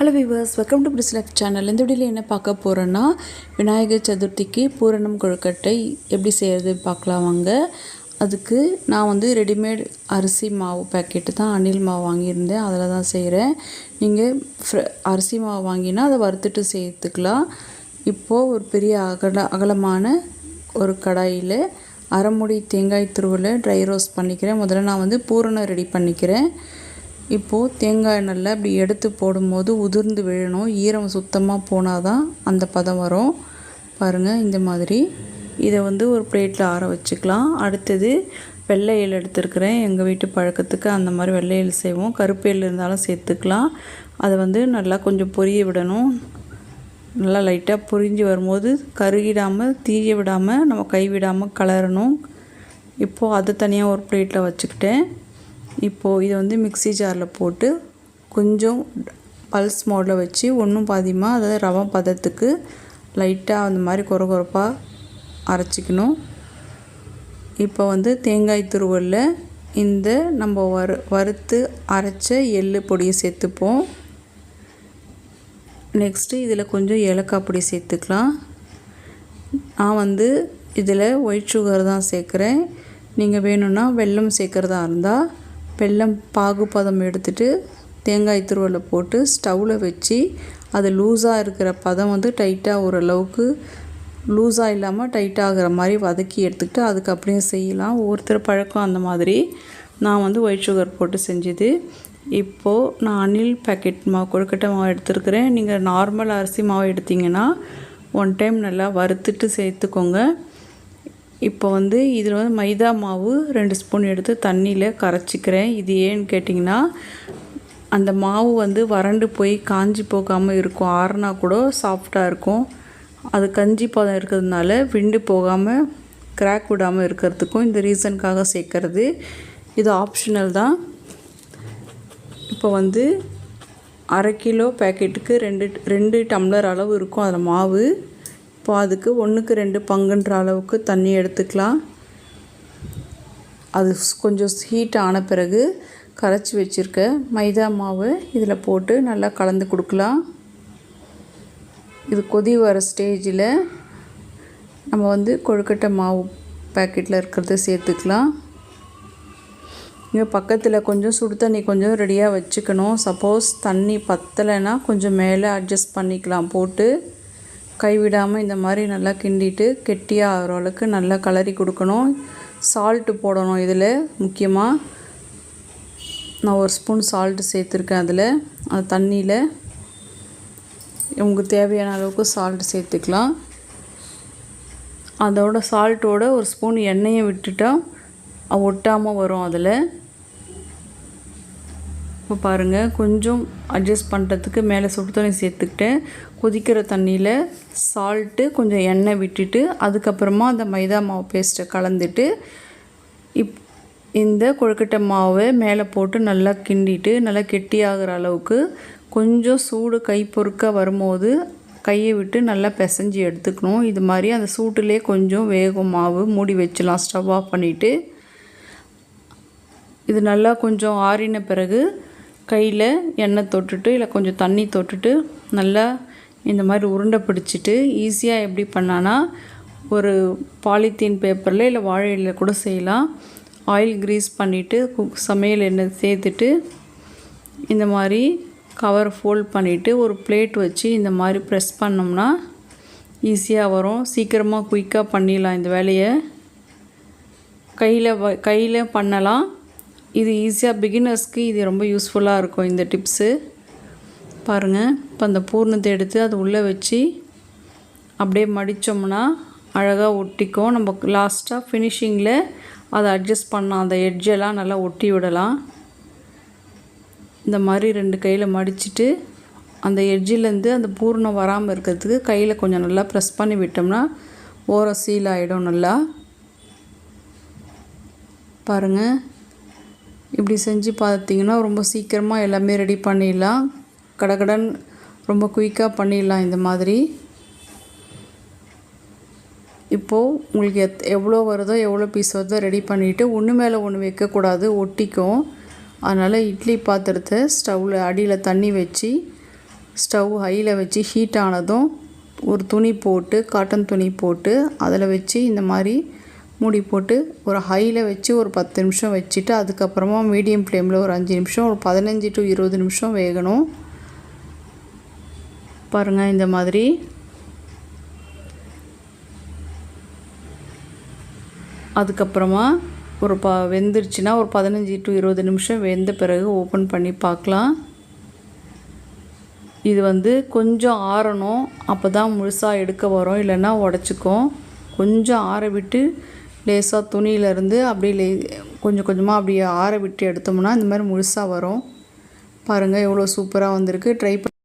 Hello viewers welcome to பிரிஸ் life channel இந்த வீடியோவில் என்ன பார்க்க போகிறோன்னா விநாயகர் சதுர்த்திக்கு பூரணம் கொழுக்கட்டை எப்படி செய்கிறது பார்க்கலாம் வாங்க. அதுக்கு நான் வந்து ரெடிமேட் அரிசி மாவு பேக்கெட்டு தான் அணில் மாவு வாங்கியிருந்தேன். அதில் தான் செய்கிறேன் நீங்கள் அரிசி மாவு வாங்கினா அதை வறுத்துட்டு சேர்த்துக்கலாம். இப்போது ஒரு பெரிய அகல அகலமான ஒரு கடாயில் அரைமுடி தேங்காய் துருவில் ட்ரை ரோஸ்ட் பண்ணிக்கிறேன். முதல்ல நான் வந்து பூரணம் ரெடி பண்ணிக்கிறேன். இப்போது தேங்காய் நல்லா இப்படி எடுத்து போடும்போது உதிர்ந்து விழணும். ஈரம் சுத்தமாக போனால் தான் அந்த பதம் வரும். பாருங்கள் இந்த மாதிரி. இதை வந்து ஒரு பிளேட்டில் ஆற வச்சுக்கலாம். அடுத்தது வெள்ளை எள் எடுத்துருக்கிறேன். எங்கள் வீட்டு பழக்கத்துக்கு அந்த மாதிரி வெள்ளை செய்வோம். கருப்பு இருந்தாலும் சேர்த்துக்கலாம். அதை வந்து நல்லா கொஞ்சம் பொரிய விடணும். நல்லா லைட்டாக பொரிஞ்சு வரும்போது கருகிடாமல் தீய விடாமல் நம்ம கை விடாமல் கலரணும். இப்போது அதை தனியாக ஒரு பிளேட்டில் வச்சுக்கிட்டேன். இப்போது இதை வந்து மிக்ஸி ஜாரில் போட்டு கொஞ்சம் பல்ஸ் மோடில் வச்சு ஒன்றும் பாதியமாக அதாவது ரவை பதத்துக்கு லைட்டாக அந்த மாதிரி கொர கொரப்பாக அரைச்சிக்கணும். இப்போ வந்து தேங்காய் துருவலில் இந்த நம்ம வறு வறுத்து அரைச்ச எள் பொடியை சேர்த்துப்போம். நெக்ஸ்ட்டு இதில் கொஞ்சம் ஏலக்காய் பொடி சேர்த்துக்கலாம். நான் வந்து இதில் ஒயிட் சுகர் தான் சேர்க்குறேன். நீங்கள் வேணும்னா வெல்லம் சேர்க்குறதா இருந்தால் வெள்ளம் பாகுபதம் எடுத்துகிட்டு தேங்காய் துருவலை போட்டு ஸ்டவ்வில் வச்சு அது லூஸாக இருக்கிற பதம் வந்து டைட்டாக ஓரளவுக்கு லூஸாக இல்லாமல் டைட்டாகிற மாதிரி வதக்கி எடுத்துக்கிட்டு அதுக்கு அப்படியே செய்யலாம். ஒவ்வொருத்தர் பழக்கம் அந்த மாதிரி. நான் வந்து ஒயிட் சுகர் போட்டு செஞ்சது. இப்போது நான் அணில் பேக்கெட் மாவு கொழுக்கட்டை மாவு எடுத்துருக்கிறேன். நீங்கள் நார்மல் அரிசி மாவு எடுத்திங்கன்னா ஒன் டைம் நல்லா வறுத்துட்டு சேர்த்துக்கோங்க. இப்போ வந்து இதில் வந்து மைதா மாவு ரெண்டு ஸ்பூன் எடுத்து தண்ணியில் கரைச்சிக்கிறேன். இது ஏன்னு கேட்டிங்கன்னா அந்த மாவு வந்து வறண்டு போய் காஞ்சி போகாமல் இருக்கும். ஆறுனா கூட சாஃப்டாக இருக்கும். அது கஞ்சி பதம் இருக்கிறதுனால விண்டு போகாமல் கிராக் விடாமல் இருக்கிறதுக்கும் இந்த ரீசனுக்காக சேர்க்கறது. இது ஆப்ஷனல் தான். இப்போ வந்து அரை கிலோ பேக்கெட்டுக்கு ரெண்டு ரெண்டு டம்ளர் அளவு இருக்கும் அதில் மாவு. இப்போ அதுக்கு ஒன்றுக்கு ரெண்டு பங்குன்ற அளவுக்கு தண்ணி எடுத்துக்கலாம். அது கொஞ்சம் ஹீட் ஆன பிறகு கரைச்சி வச்சுருக்க மைதா மாவு இதில் போட்டு நல்லா கலந்து கொடுக்கலாம். இது கொதி வர ஸ்டேஜில் நம்ம வந்து கொழுக்கட்டை மாவு பேக்கெட்டில் இருக்கிறத சேர்த்துக்கலாம். இங்கே பக்கத்தில் கொஞ்சம் சுடு தண்ணி கொஞ்சம் ரெடியாக வச்சுக்கணும். சப்போஸ் தண்ணி பத்தலைன்னா கொஞ்சம் மேலே அட்ஜஸ்ட் பண்ணிக்கலாம். போட்டு கைவிடாமல் இந்த மாதிரி நல்லா கிண்டிட்டு கெட்டியாக ஆகிற அளவுக்கு நல்லா கலரி கொடுக்கணும். சால்ட்டு போடணும் இதில் முக்கியமாக நான் ஒரு ஸ்பூன் சால்ட்டு சேர்த்துருக்கேன் அதில். அந்த தண்ணியில். உங்களுக்கு தேவையான அளவுக்கு சால்ட் சேர்த்துக்கலாம். அதோட சால்ட்டோட ஒரு ஸ்பூன் எண்ணெயை விட்டுட்டால் ஒட்டாமல் வரும் அதில். இப்போ பாருங்கள் கொஞ்சம் அட்ஜஸ்ட் பண்ணுறதுக்கு மேலே சுடு தண்ணி சேர்த்துக்கிட்டேன். கொதிக்கிற தண்ணியில் சால்ட்டு கொஞ்சம் எண்ணெய் விட்டுட்டு அதுக்கப்புறமா அந்த மைதா மாவு பேஸ்ட்டை கலந்துட்டு இப் இந்த கொழுக்கட்டை மாவை மேலே போட்டு நல்லா கிண்டிட்டு நல்லா கெட்டியாகிற அளவுக்கு கொஞ்சம் சூடு கை பொறுக்க வரும்போது கையை விட்டு நல்லா பிசைஞ்சு எடுத்துக்கணும். இது மாதிரி அந்த சூட்டுலேயே கொஞ்சம் வேகம் மாவு மூடி வச்சிடலாம் ஸ்டவ் ஆஃப் பண்ணிவிட்டு இது நல்லா கொஞ்சம் ஆறின பிறகு கையில் எண்ணெய் தொட்டுட்டு இல்லை கொஞ்சம் தண்ணி தொட்டுட்டு நல்லா இந்த மாதிரி உருண்டை பிடிச்சிட்டு ஈஸியாக எப்படி பண்ணான்னா ஒரு பாலித்தீன் பேப்பரில் இல்லை வாழை இலையில் கூட செய்யலாம். ஆயில் க்ரீஸ் பண்ணிவிட்டு சமையல் எண்ணெய் சேர்த்துட்டு இந்த மாதிரி கவர் ஃபோல்ட் பண்ணிவிட்டு ஒரு பிளேட் வச்சு இந்த மாதிரி ப்ரெஸ் பண்ணோம்னா ஈஸியாக வரும். சீக்கிரமாக குயிக்காக பண்ணிடலாம் இந்த வேலையை. கையில் வ கையில் பண்ணலாம். இது ஈஸியாக பிகினர்ஸ்க்கு இது ரொம்ப யூஸ்ஃபுல்லாக இருக்கும் இந்த டிப்ஸு பாருங்கள் இப்போ அந்த பூர்ணத்தை எடுத்து அது உள்ளே வச்சு அப்படியே மடித்தோம்னா அழகாக ஒட்டிக்கும். நம்ம லாஸ்ட்டாக ஃபினிஷிங்கில் அதை அட்ஜஸ்ட் பண்ணலாம் அந்த எட்ஜெல்லாம் நல்லா ஒட்டி விடலாம். இந்த மாதிரி ரெண்டு கையில் மடிச்சுட்டு அந்த எட்ஜிலேருந்து அந்த பூர்ணம் வராமல் இருக்கிறதுக்கு கையில் கொஞ்சம் நல்லா ப்ரெஸ் பண்ணி விட்டோம்னா ஓரம் சீல் ஆகிடும் நல்லா. பாருங்கள் இப்படி செஞ்சு பார்த்தீங்கன்னா ரொம்ப சீக்கிரமாக எல்லாமே ரெடி பண்ணிடலாம். கடகடன் ரொம்ப குயிக்காக பண்ணிடலாம் இந்த மாதிரி. இப்போது உங்களுக்கு எத் எவ்வளோ வருதோ எவ்வளோ பீஸ் வருதோ ரெடி பண்ணிவிட்டு ஒன்று மேலே ஒன்று வைக்கக்கூடாது ஒட்டிக்கும். அதனால் இட்லி பாத்திரத்தை ஸ்டவ்வில் அடியில் தண்ணி வச்சு ஸ்டவ் ஹையில் வச்சு ஹீட் ஆனதும் ஒரு துணி போட்டு காட்டன் துணி போட்டு அதில் வச்சு இந்த மாதிரி மூடி போட்டு ஒரு ஹையில் வச்சு ஒரு பத்து நிமிஷம் வச்சுட்டு அதுக்கப்புறமா மீடியம் ஃப்ளேமில் ஒரு அஞ்சு நிமிஷம் ஒரு பதினஞ்சு டு இருபது நிமிஷம் வேகணும். பாருங்கள் இந்த மாதிரி. அதுக்கப்புறமா ஒரு ப வெந்துருச்சுன்னா ஒரு பதினஞ்சு டு இருபது நிமிஷம் வெந்த பிறகு ஓப்பன் பண்ணி பார்க்கலாம். இது வந்து கொஞ்சம் ஆறணும் அப்போ தான் முழுசாக எடுக்க வரும். இல்லைன்னா உடச்சிக்கும். கொஞ்சம் ஆற விட்டு லேசாக துணியிலேருந்து அப்படியே லே கொஞ்சம் கொஞ்சமாக அப்படியே ஆற விட்டு எடுத்தோம்னா இந்த மாதிரி முழுசாக வரும். பாருங்கள் எவ்வளோ சூப்பராக வந்திருக்கு. ட்ரை பண்ணி